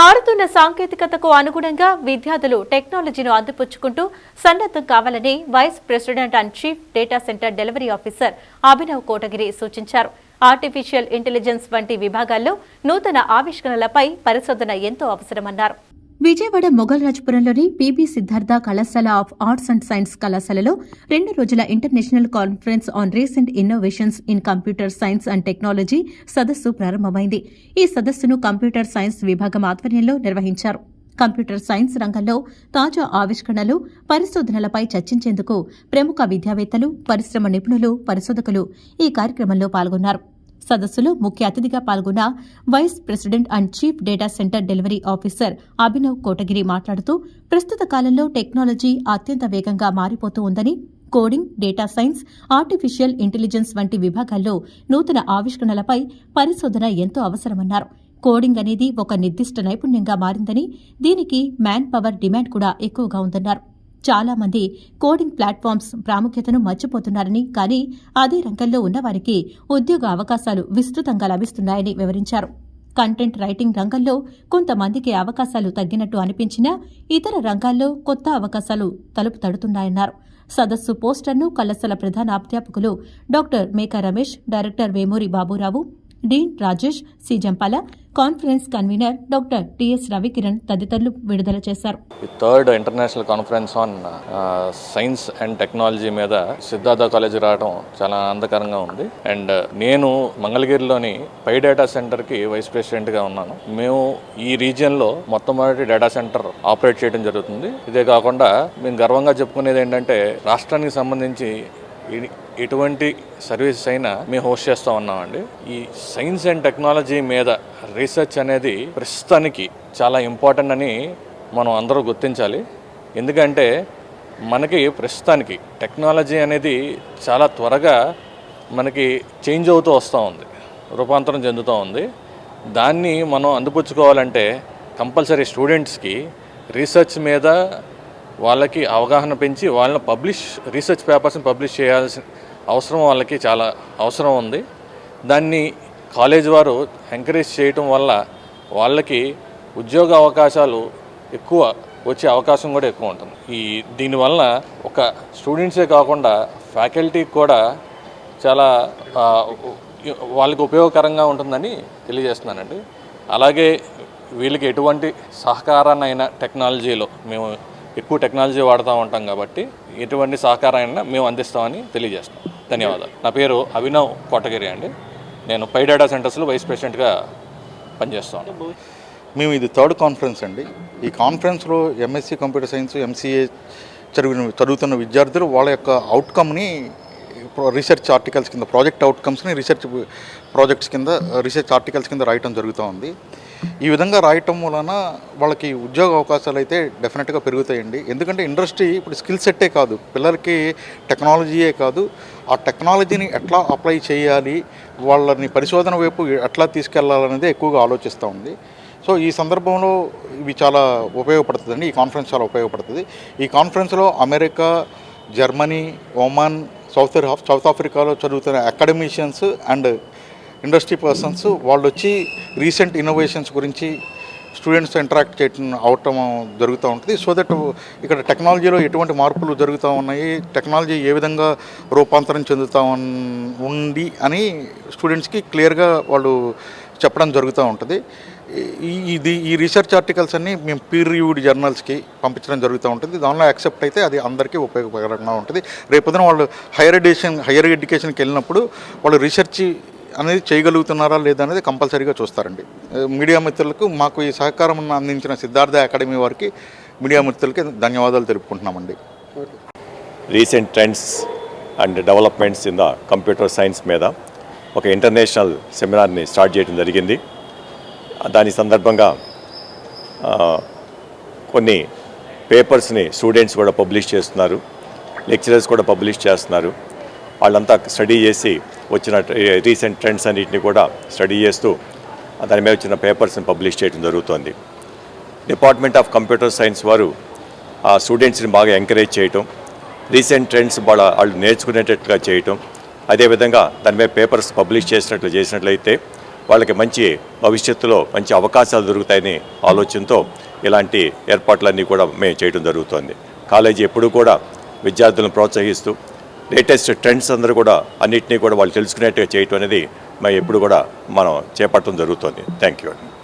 మారుతున్న సాంకేతికతకు అనుగుణంగా విద్యార్థులు టెక్నాలజీను అందిపుచ్చుకుంటూ సన్నద్ధం కావాలని vice president and chief data center delivery officer Abhinav Kotagiri సూచించారు. ఆర్టిఫిషియల్ ఇంటెలిజెన్స్ వంటి విభాగాల్లో నూతన ఆవిష్కరణలపై పరిశోధన ఎంతో అవసరమన్నారు. విజయవాడ మొఘల్ రాజ్పురంలోని పీబీ సిద్ధార్థ కళాశాల ఆఫ్ ఆర్ట్స్ అండ్ సైన్స్ కళాశాలలో రెండు రోజుల international conference on recent innovations in computer science and technology సదస్సు ప్రారంభమైంది. ఈ సదస్సును కంప్యూటర్ సైన్స్ విభాగం ఆధ్వర్యంలో నిర్వహించారు. కంప్యూటర్ సైన్స్ రంగంలో తాజా ఆవిష్కరణలు పరిశోధనలపై చర్చించేందుకు ప్రముఖ విద్యావేత్తలు పరిశ్రమ నిపుణులు పరిశోధకులు ఈ కార్యక్రమంలో పాల్గొన్నారు. సదస్సులో ముఖ్య అతిథిగా పాల్గొన్న vice president and chief data center delivery officer Abhinav Kotagiri మాట్లాడుతూ ప్రస్తుత కాలంలో టెక్నాలజీ అత్యంత వేగంగా మారిపోతూ ఉందని coding data science artificial intelligence వంటి విభాగాల్లో నూతన ఆవిష్కరణలపై పరిశోధన ఎంతో అవసరమన్నారు. కోడింగ్ అనేది ఒక నిర్దిష్ట నైపుణ్యంగా మారిందని దీనికి మ్యాన్ పవర్ డిమాండ్ కూడా ఎక్కువగా ఉందన్నారు. చాలా మంది కోడింగ్ ప్లాట్ఫామ్స్ ప్రాముఖ్యతను మర్చిపోతున్నారని కానీ అదే రంగంలో ఉన్నవారికి ఉద్యోగ అవకాశాలు విస్తృతంగా లభిస్తున్నాయని వివరించారు. కంటెంట్ రైటింగ్ రంగంలో కొంతమందికి అవకాశాలు తగ్గినట్టు అనిపించినా ఇతర రంగాల్లో కొత్త అవకాశాలు తలుపు తడుతున్నాయన్నారు. సదస్సు పోస్టర్ను కళాశాల ప్రధాన అధ్యాపకులు doctor Meka Ramesh director Vemuri Baburao dean Rajesh C Jampala conference convener doctor TS Ravikiran తదితరులు విడుదల చేశారు. Third international conference on science and technology మీద సిద్ధార్థ కాలేజీ రావడం చాలా ఆనందకరంగా ఉంది. అండ్ uh, నేను మంగళగిరిలోని పై డేటా సెంటర్కి వైస్ ప్రెసిడెంట్గా ఉన్నాను. మేము ఈ రీజియన్లో మొట్టమొదటి డేటా సెంటర్ ఆపరేట్ చేయడం జరుగుతుంది. ఇదే కాకుండా మేము గర్వంగా చెప్పుకునేది ఏంటంటే రాష్ట్రానికి సంబంధించి ఎటువంటి సర్వీసెస్ అయినా మేము హోస్ట్ చేస్తూ ఉన్నామండి. ఈ సైన్స్ అండ్ టెక్నాలజీ మీద రీసెర్చ్ అనేది ప్రస్తుతానికి చాలా ఇంపార్టెంట్ అని మనం అందరూ గుర్తించాలి. ఎందుకంటే మనకి ప్రస్తుతానికి టెక్నాలజీ అనేది చాలా త్వరగా మనకి చేంజ్ అవుతూ వస్తూ ఉంది రూపాంతరం చెందుతూ ఉంది. దాన్ని మనం అందిపుచ్చుకోవాలంటే కంపల్సరీ స్టూడెంట్స్కి రీసెర్చ్ మీద వాళ్ళకి అవగాహన పెంచి వాళ్ళని పబ్లిష్ రీసెర్చ్ పేపర్స్ని పబ్లిష్ చేయాల్సిన అవసరం వాళ్ళకి చాలా అవసరం ఉంది. దాన్ని కాలేజ్ వారు ఎంకరేజ్ చేయటం వల్ల వాళ్ళకి ఉద్యోగ అవకాశాలు ఎక్కువ వచ్చే అవకాశం కూడా ఎక్కువ ఉంటుంది. ఈ దీనివల్ల ఒక స్టూడెంట్సే కాకుండా ఫ్యాకల్టీకి కూడా చాలా వాళ్ళకి ఉపయోగకరంగా ఉంటుందని తెలియజేస్తున్నానండి. అలాగే వీళ్ళకి ఎటువంటి సహకారాన్నైనా టెక్నాలజీలో మేము ఎక్కువ టెక్నాలజీ వాడుతూ ఉంటాం కాబట్టి ఎటువంటి సహకారాన్ని మేము అందిస్తామని తెలియజేస్తాం ధన్యవాదాలు. నా పేరు అభినవ్ కోటగిరి అండి. నేను పై డేటా సెంటర్స్లో వైస్ ప్రెసిడెంట్గా పనిచేస్తాను మేము ఇది థర్డ్ కాన్ఫరెన్స్ అండి. ఈ కాన్ఫరెన్స్లో ఎంఎస్సీ కంప్యూటర్ సైన్స్ ఎంసీఏ చదివిన చదువుతున్న విద్యార్థులు వాళ్ళ యొక్క అవుట్కమ్ని రీసెర్చ్ ఆర్టికల్స్ కింద ప్రాజెక్ట్ అవుట్కమ్స్ని రీసెర్చ్ ప్రాజెక్ట్స్ కింద రీసెర్చ్ ఆర్టికల్స్ కింద రాయటం జరుగుతూ ఉంది. ఈ విధంగా రాయటం వలన వాళ్ళకి ఉద్యోగ అవకాశాలు అయితే డెఫినెట్గా పెరుగుతాయండి. ఎందుకంటే ఇండస్ట్రీ ఇప్పుడు స్కిల్ సెట్టే కాదు. పిల్లలకి టెక్నాలజీయే కాదు. ఆ టెక్నాలజీని ఎట్లా అప్లై చేయాలి వాళ్ళని పరిశోధన వైపు ఎట్లా తీసుకెళ్ళాలనేది ఎక్కువగా ఆలోచిస్తూ ఉంది. సో ఈ సందర్భంలో ఇవి చాలా ఉపయోగపడుతుందండి. ఈ కాన్ఫరెన్స్ చాలా ఉపయోగపడుతుంది. ఈ కాన్ఫరెన్స్లో America Germany Oman south of south ఆఫ్రికాలో చదువుతున్న అకాడమిషియన్స్ అండ్ ఇండస్ట్రీ పర్సన్స్ వాళ్ళు వచ్చి రీసెంట్ ఇన్నోవేషన్స్ గురించి స్టూడెంట్స్తో ఇంటరాక్ట్ చేయటం అవటం జరుగుతూ ఉంటుంది. సో దట్ ఇక్కడ టెక్నాలజీలో ఎటువంటి మార్పులు జరుగుతూ ఉన్నాయి టెక్నాలజీ ఏ విధంగా రూపాంతరం చెందుతూ ఉన్- ఉంది అని స్టూడెంట్స్కి క్లియర్గా వాళ్ళు చెప్పడం జరుగుతూ ఉంటుంది. ఈ ఇది ఈ రీసెర్చ్ ఆర్టికల్స్ అన్ని మేము పీర్ రివ్యూడ్ జర్నల్స్కి పంపించడం జరుగుతూ ఉంటుంది. దానిలో యాక్సెప్ట్ అయితే అది అందరికీ ఉపయోగకరంగా ఉంటుంది. రేపొద్దున వాళ్ళు హైయర్ ఎడ్యుకేషన్ హైయర్ ఎడ్యుకేషన్కి వెళ్ళినప్పుడు వాళ్ళు రీసెర్చ్ అనేది చేయగలుగుతున్నారా లేదా అనేది కంపల్సరీగా చూస్తారండి. మీడియా మిత్రులకు మాకు ఈ సహకారం అందించిన సిద్ధార్థ అకాడమీ వారికి మీడియా మిత్రులకి ధన్యవాదాలు తెలుపుకుంటున్నామండి. Recent trends and developments in the computer science మీద ఒక ఇంటర్నేషనల్ సెమినార్ని స్టార్ట్ చేయడం జరిగింది. దాని సందర్భంగా కొన్ని పేపర్స్ని స్టూడెంట్స్ కూడా పబ్లిష్ చేస్తున్నారు. లెక్చరర్స్ కూడా పబ్లిష్ చేస్తున్నారు. వాళ్ళంతా స్టడీ చేసి వచ్చిన రీసెంట్ ట్రెండ్స్ అన్నిటిని కూడా స్టడీ చేస్తూ దాని మీద వచ్చిన పేపర్స్ని పబ్లిష్ చేయడం జరుగుతోంది. డిపార్ట్మెంట్ ఆఫ్ కంప్యూటర్ సైన్స్ వారు ఆ స్టూడెంట్స్ని బాగా ఎంకరేజ్ చేయటం రీసెంట్ ట్రెండ్స్ వాళ్ళ వాళ్ళు నేర్చుకునేటట్లుగా చేయటం అదేవిధంగా దాని మీద పేపర్స్ పబ్లిష్ చేసినట్లు చేసినట్లయితే వాళ్ళకి మంచి భవిష్యత్తులో మంచి అవకాశాలు దొరుకుతాయని ఆలోచనతో ఇలాంటి ఏర్పాట్లన్నీ కూడా మేము చేయడం జరుగుతోంది. కాలేజీ ఎప్పుడూ కూడా విద్యార్థులను ప్రోత్సహిస్తూ లేటెస్ట్ ట్రెండ్స్ అందరూ కూడా అన్నింటినీ కూడా వాళ్ళు తెలుసుకునేట్టుగా చేయటం అనేది మేము ఎప్పుడు కూడా మనం చేపట్టడం జరుగుతుంది. Thank you